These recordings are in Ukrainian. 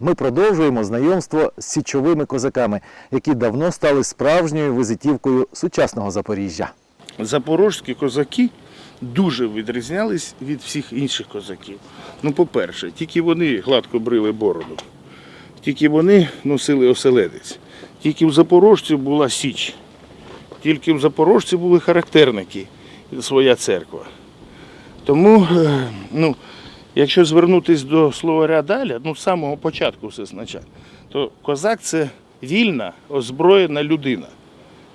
Ми продовжуємо знайомство з січовими козаками, які давно стали справжньою визитівкою сучасного Запоріжжя. Запорожські козаки дуже відрізнялись від всіх інших козаків. Ну, по-перше, тільки вони гладко брили бороду, тільки вони носили оселедець, тільки в запорожців була січ, тільки в запорожців були характерники, своя церква. Тому, е, ну, якщо звернутися до словаря далі, ну, з самого початку все спочатку, то козак це вільна, озброєна людина.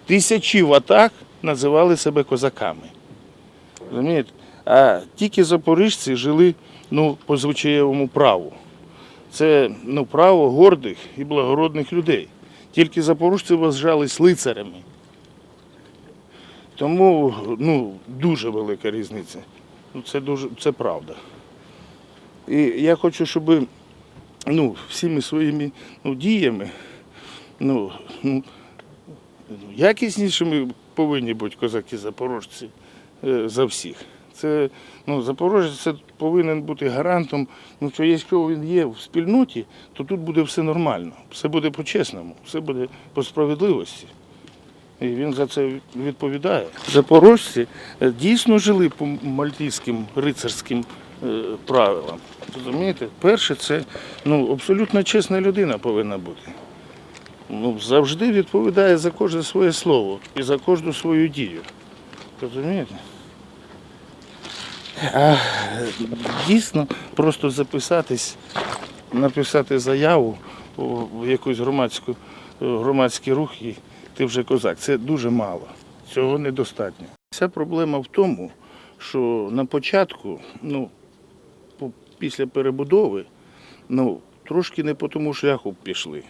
Тисячі ватаг називали себе козаками. Розумієте? А тільки запоріжці жили ну, по звичаєвому праву. Це ну, право гордих і благородних людей. Тільки запорожці вважались лицарями. Тому ну, дуже велика різниця. Ну, це, дуже, це правда. І я хочу, щоб ну, всіми своїми ну, діями ну, ну, якіснішими повинні бути козаки-запорожці е, за всіх. Це ну, Запорожець це повинен бути гарантом, ну, що якщо він є в спільноті, то тут буде все нормально, все буде по-чесному, все буде по справедливості. І він за це відповідає. Запорожці е, дійсно жили по мальтійським рицарським правилам. Розумієте? Перше, це ну, абсолютно чесна людина повинна бути ну, завжди відповідає за кожне своє слово і за кожну свою дію. Розумієте? А дійсно просто записатись, написати заяву в якусь громадську, громадський рух і ти вже козак. Це дуже мало. Цього недостатньо. Вся проблема в тому, що на початку, ну, після перебудови, ну, трошки не по тому шляху пішли.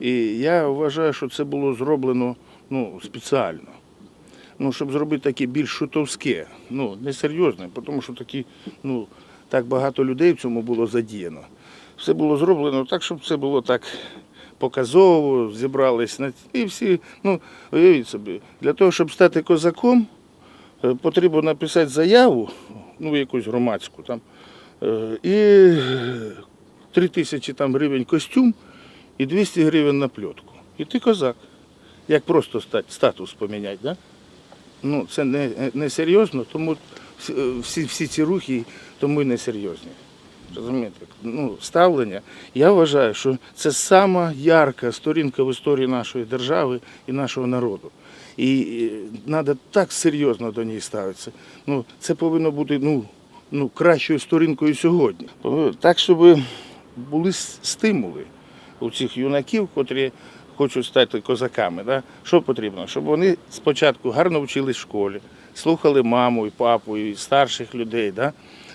І я вважаю, що це було зроблено ну, спеціально. Ну, щоб зробити таке більш шутовське, ну, несерйозне, тому що такі, ну, так багато людей в цьому було задіяно. Все було зроблено так, щоб це було так показово, зібрались на і всі, ну, уявіть собі, для того, щоб стати козаком, е, потрібно написати заяву, ну, якусь громадську там, і три тисячі там гривень костюм і 200 гривень на пльотку. І ти козак. Як просто статус поміняти, да? Ну, це не, не серйозно, тому всі, всі, всі ці рухи тому і не серйозні. Розумієте? Ну, ставлення. Я вважаю, що це сама ярка сторінка в історії нашої держави і нашого народу. І треба так серйозно до неї ставитися. Ну, це повинно бути ну, ну, кращою сторінкою сьогодні. Так, щоб були стимули у цих юнаків, котрі хочуть стати козаками. Да? Що потрібно? Щоб вони спочатку гарно вчились в школі, слухали маму і папу, і старших людей. Да?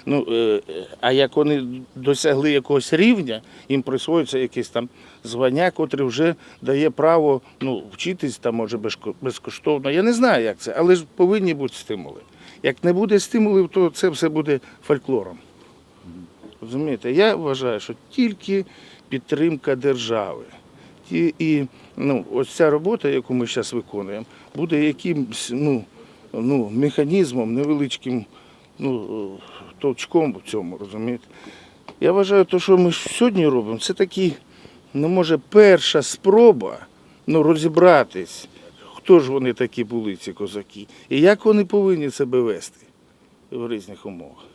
Ну, е, а як вони досягли якогось рівня, їм присвоюється якесь там звання, котре вже дає право ну, вчитись там, може, безкоштовно. Я не знаю, як це, але ж повинні бути стимули. Як не буде стимулів, то це все буде фольклором. Розумієте, я вважаю, що тільки підтримка держави. І, і ну, ось ця робота, яку ми зараз виконуємо, буде якимсь ну, ну, механізмом, невеличким ну, е, толчком в цьому, розумієте. Я вважаю, те, що ми сьогодні робимо, це такі, ну, може, перша спроба ну, розібратись, хто ж вони такі були, ці козаки, і як вони повинні себе вести в різних умовах.